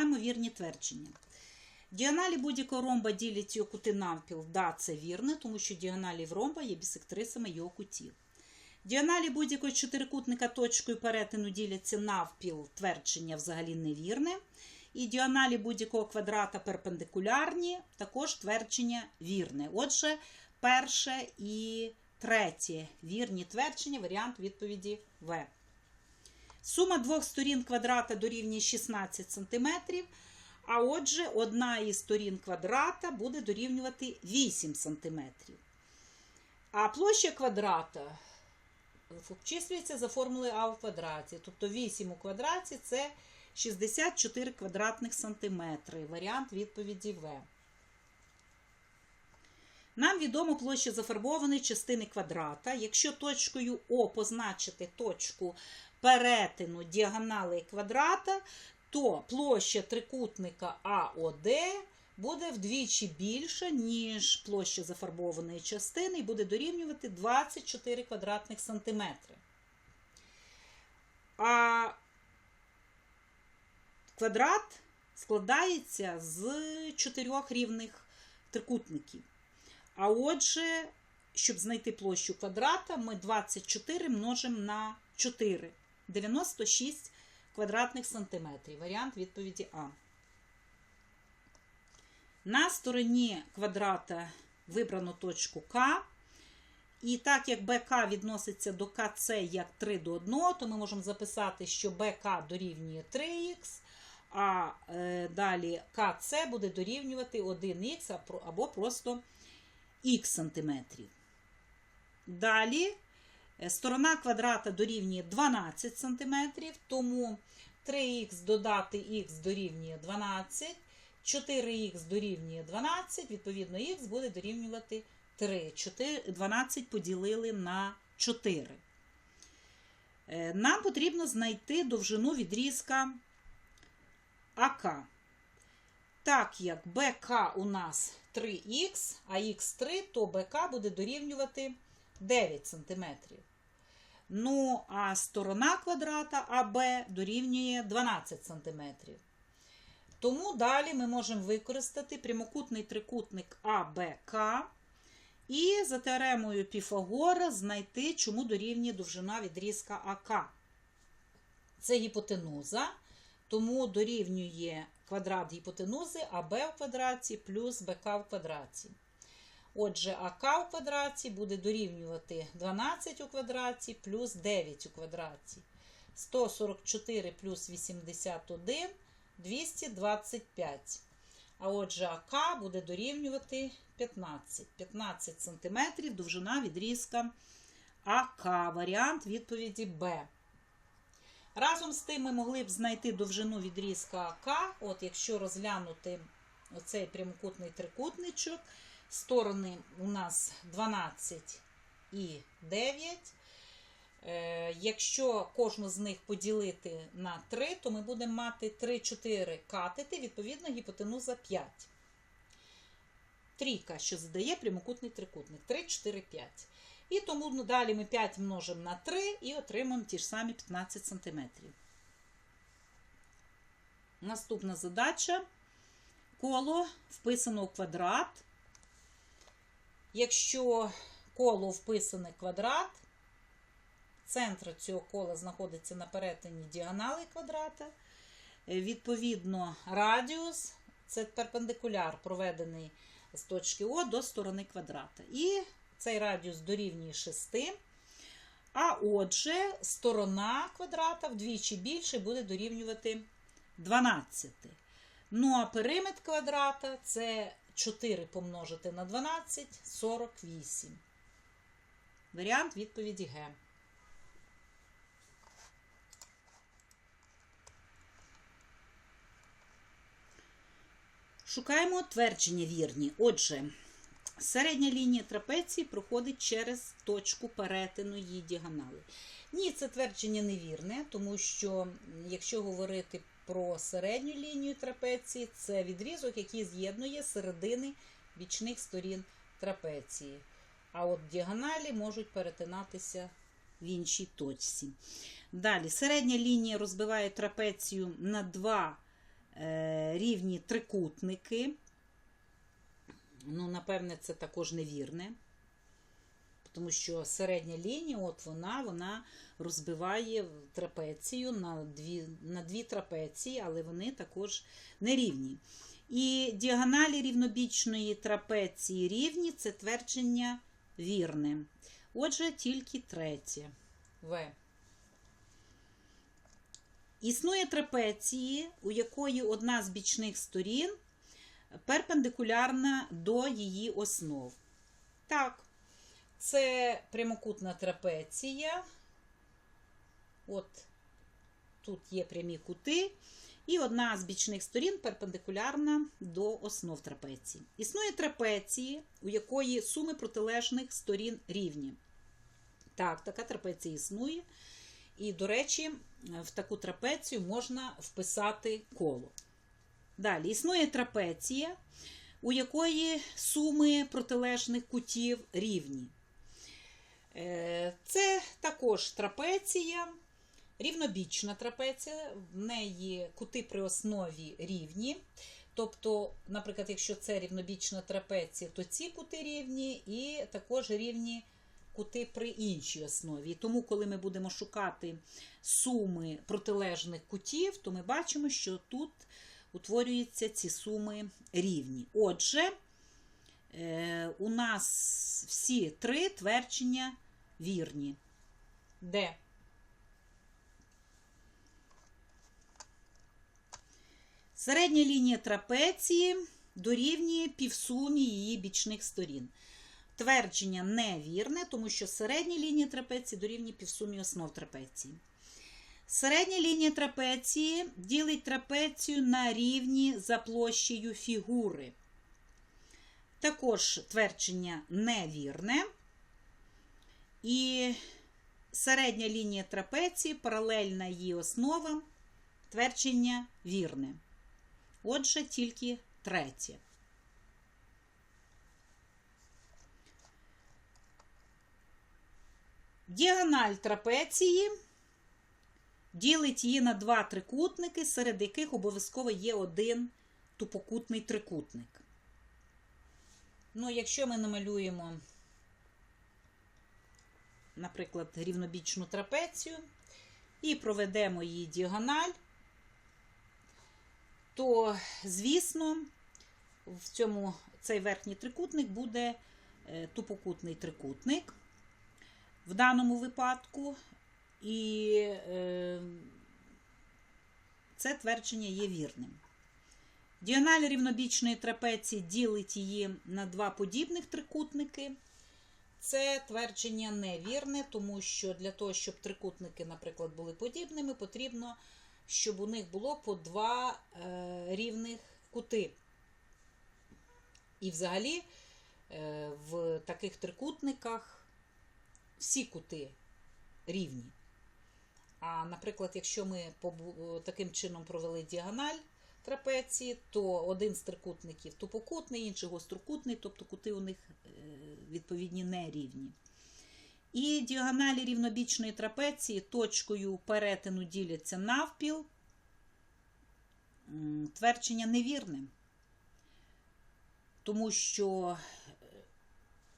Шукаємо вірні твердження. Діагоналі будь-якого ромба ділять його кути навпіл. Да, це вірне, тому що діагоналі в ромба є бісектрисами його кутів. Діагоналі будь-якого чотирикутника точкою перетину діляться навпіл. Твердження взагалі невірне. І діагоналі будь-якого квадрата перпендикулярні, також твердження вірне. Отже, перше і третє вірні твердження, варіант відповіді В. Сума двох сторін квадрата дорівнює 16 см. А отже, одна із сторін квадрата буде дорівнювати 8 см. А площа квадрата обчислюється за формулою А в квадраті. Тобто 8 у квадраті це 64 квадратних сантиметри. Варіант відповіді В. Нам відомо площа зафарбованої частини квадрата. Якщо точкою О позначити точку перетину діагонали квадрата, то площа трикутника АОД буде вдвічі більша, ніж площа зафарбованої частини, і буде дорівнювати 24 квадратних сантиметри. А квадрат складається з чотирьох рівних трикутників. А отже, щоб знайти площу квадрата, ми 24 множимо на 4. 96 квадратних сантиметрів. Варіант відповіді А. На стороні квадрата вибрано точку К. І так як БК відноситься до КЦ як 3 до 1, то ми можемо записати, що БК дорівнює 3х, а е, далі КЦ буде дорівнювати 1х або просто х сантиметрів. Далі е, сторона квадрата дорівнює 12 см, тому 3х додати х дорівнює 12, 4х дорівнює 12, відповідно, х буде дорівнювати 3. 4, 12 поділили на 4. Е, Нам потрібно знайти довжину відрізка АК. Так як БК у нас 3х, а х3, то БК буде дорівнювати 9 см. Ну, а сторона квадрата АБ дорівнює 12 см. Тому далі ми можемо використати прямокутний трикутник АБК і за теоремою Піфагора знайти, чому дорівнює довжина відрізка АК. Це гіпотенуза, тому дорівнює квадрат гіпотенузи АБ в квадраті плюс БК в квадраті. Отже, АК у квадраті буде дорівнювати 12 у квадраті плюс 9 у квадраті. 144 плюс 81 225. А отже, АК буде дорівнювати 15. 15 см довжина відрізка АК. Варіант відповіді Б. Разом з тим ми могли б знайти довжину відрізка АК. От якщо розглянути оцей прямокутний трикутничок, сторони у нас 12 і 9. Е, Якщо кожну з них поділити на 3, то ми будемо мати 3-4 катети, відповідно, гіпотенуза 5. Трійка, що задає прямокутний трикутник. 3, 4, 5. І тому далі ми 5 множимо на 3 і отримаємо ті ж самі 15 см. Наступна задача. Коло вписано в квадрат. Якщо коло вписане квадрат, центр цього кола знаходиться на перетині діагонали квадрата. Відповідно, радіус це перпендикуляр, проведений з точки О до сторони квадрата. І цей радіус дорівнює 6. А отже, сторона квадрата вдвічі більше буде дорівнювати 12. Ну, а периметр квадрата це 4 помножити на 12 48. Варіант відповіді Г. Шукаємо твердження вірні. Отже, середня лінія трапеції проходить через точку перетину її діагонали. Ні, це твердження невірне, тому що якщо говорити про середню лінію трапеції, це відрізок, який з'єднує середини бічних сторін трапеції. А от діагоналі можуть перетинатися в іншій точці. Далі, середня лінія розбиває трапецію на два е, рівні трикутники. Ну, напевне, це також невірне. Тому що середня лінія, от вона, вона розбиває трапецію на дві, на дві трапеції, але вони також нерівні. І діагоналі рівнобічної трапеції рівні це твердження вірне. Отже, тільки третє. В. Існує трапеції, у якої одна з бічних сторін перпендикулярна до її основ. Так, це прямокутна трапеція. От тут є прямі кути. І одна з бічних сторін перпендикулярна до основ трапеції. Існує трапеції, у якої суми протилежних сторін рівні. Так, така трапеція існує. І, до речі, в таку трапецію можна вписати коло. Далі, існує трапеція, у якої суми протилежних кутів рівні. Е, Це також трапеція, рівнобічна трапеція, в неї кути при основі рівні. Тобто, наприклад, якщо це рівнобічна трапеція, то ці кути рівні, і також рівні кути при іншій основі. Тому, коли ми будемо шукати суми протилежних кутів, то ми бачимо, що тут утворюються ці суми рівні. Отже, е, у нас всі три твердження вірні. Де? Середня лінія трапеції дорівнює півсумі її бічних сторін. Твердження невірне, тому що середня лінія трапеції дорівнює півсумі основ трапеції. Середня лінія трапеції ділить трапецію на рівні за площею фігури. Також твердження невірне. І середня лінія трапеції паралельна її основам. Твердження вірне. Отже, тільки третє. Діагональ трапеції ділить її на два трикутники, серед яких обов'язково є один тупокутний трикутник. Ну, якщо ми намалюємо, наприклад, рівнобічну трапецію і проведемо її діагональ, то, звісно, в цьому цей верхній трикутник буде е, тупокутний трикутник в даному випадку, і е, це твердження є вірним. Діаналь рівнобічної трапеції ділить її на два подібних трикутники. Це твердження невірне, тому що для того, щоб трикутники, наприклад, були подібними, потрібно, щоб у них було по два е, рівних кути. І взагалі е, в таких трикутниках всі кути рівні. А, наприклад, якщо ми таким чином провели діагональ трапеції, то один з трикутників тупокутний, інший гострокутний, тобто кути у них відповідні нерівні. І діагоналі рівнобічної трапеції точкою перетину діляться навпіл. Твердження невірне. Тому що,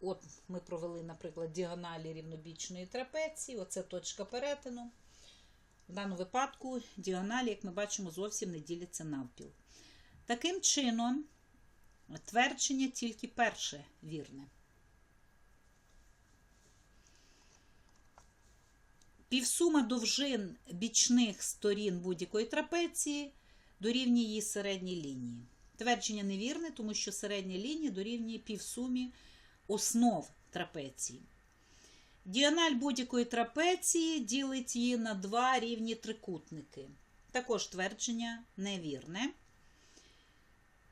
от ми провели, наприклад, діагоналі рівнобічної трапеції, оце точка перетину. В даному випадку діагоналі, як ми бачимо, зовсім не діляться навпіл. Таким чином, твердження тільки перше вірне. Півсума довжин бічних сторін будь-якої трапеції дорівнює її середній лінії. Твердження невірне, тому що середня лінія дорівнює півсумі основ трапеції. Діаналь будь-якої трапеції ділить її на два рівні трикутники. Також твердження невірне.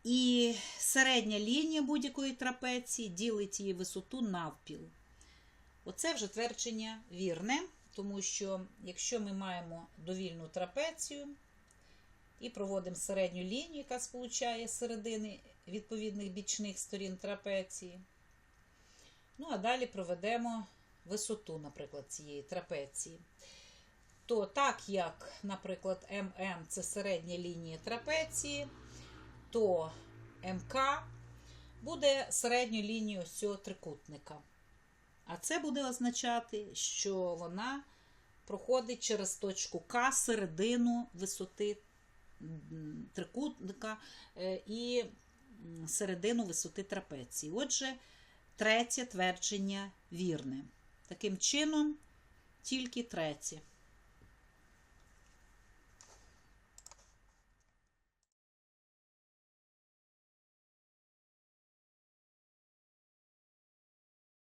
І середня лінія будь-якої трапеції ділить її висоту навпіл. Оце вже твердження вірне, тому що якщо ми маємо довільну трапецію і проводимо середню лінію, яка сполучає середини відповідних бічних сторін трапеції, ну а далі проведемо висоту, наприклад, цієї трапеції, то так як, наприклад, ММ це середня лінія трапеції, то МК буде середньою лінією цього трикутника. А це буде означати, що вона проходить через точку К середину висоти трикутника е, і середину висоти трапеції. Отже, третє твердження вірне. Таким чином, тільки третє.